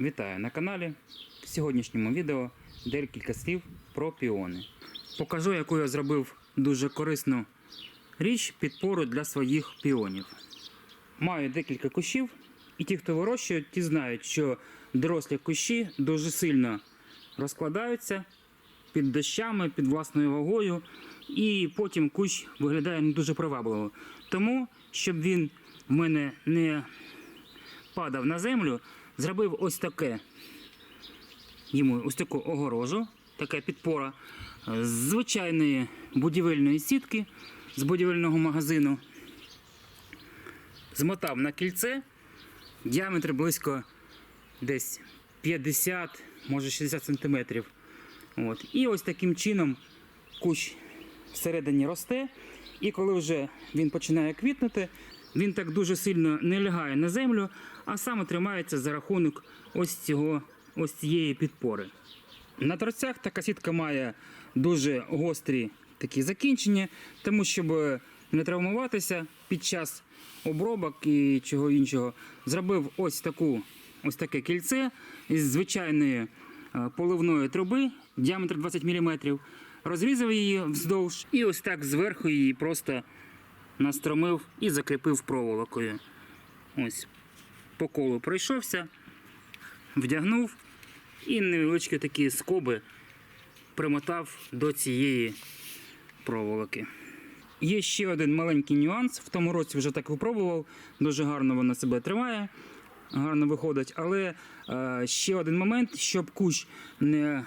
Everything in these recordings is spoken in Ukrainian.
Вітаю на каналі. В сьогоднішньому відео декілька слів про піони. Покажу, яку я зробив дуже корисну річ підпору для своїх піонів. Маю декілька кущів, і ті, хто вирощує, ті знають, що дорослі кущі дуже сильно розкладаються під дощами, під власною вагою, і потім кущ виглядає не дуже привабливо. Тому, щоб він в мене не падав на землю, зробив ось таке йому ось таку огорожу, така підпора е, з звичайної будівельної сітки з будівельного магазину. Змотав на кільце діаметр близько десь 50, може 60 сантиметрів. От. І ось таким чином кущ всередині росте. І коли вже він починає квітнути, він так дуже сильно не лягає на землю, а саме тримається за рахунок ось цього, ось цієї підпори. На торцях така сітка має дуже гострі такі закінчення, тому щоб не травмуватися під час обробок і чого іншого, зробив ось таку ось таке кільце із звичайної е, поливної труби, діаметр 20 мм, розрізав її вздовж і ось так зверху її просто настромив і закріпив проволокою. Ось по колу пройшовся, вдягнув і невеличкі такі скоби примотав до цієї проволоки. Є ще один маленький нюанс. В тому році вже так випробував. Дуже гарно вона себе тримає, гарно виходить. Але е, ще один момент, щоб кущ не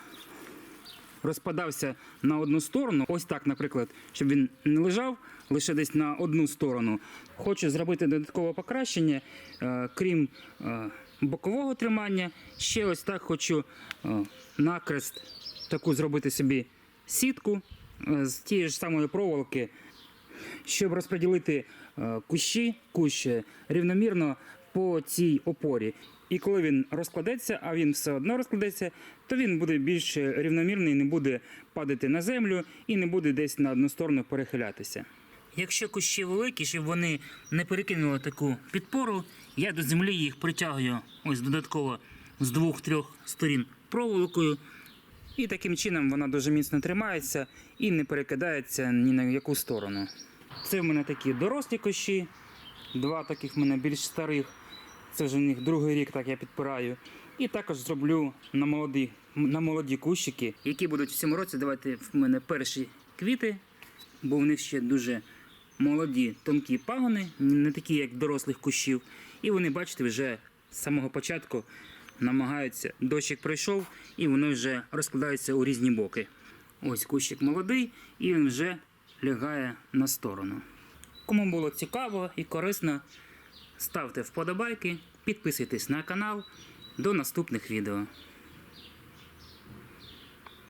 розпадався на одну сторону. Ось так, наприклад, щоб він не лежав лише десь на одну сторону. Хочу зробити додаткове покращення, е, крім е, бокового тримання. Ще ось так хочу е, накрест таку зробити собі сітку з тієї ж самої проволоки, щоб розподілити кущі, е, рівномірно по цій опорі. І коли він розкладеться, а він все одно розкладеться, то він буде більш рівномірний, не буде падати на землю і не буде десь на одну сторону перехилятися. Якщо кущі великі, щоб вони не перекинули таку підпору, я до землі їх притягую ось додатково з двох-трьох сторін проволокою. І таким чином вона дуже міцно тримається і не перекидається ні на яку сторону. Це в мене такі дорослі кущі, два таких в мене більш старих. Це вже в них другий рік так я підпираю. І також зроблю на молоді, на молоді кущики, які будуть в цьому році давати в мене перші квіти, бо в них ще дуже молоді тонкі пагони, не такі, як дорослих кущів. І вони, бачите, вже з самого початку намагаються. Дощик пройшов і вони вже розкладаються у різні боки. Ось кущик молодий, і він вже лягає на сторону. Кому було цікаво і корисно, ставте вподобайки, підписуйтесь на канал. До наступних відео.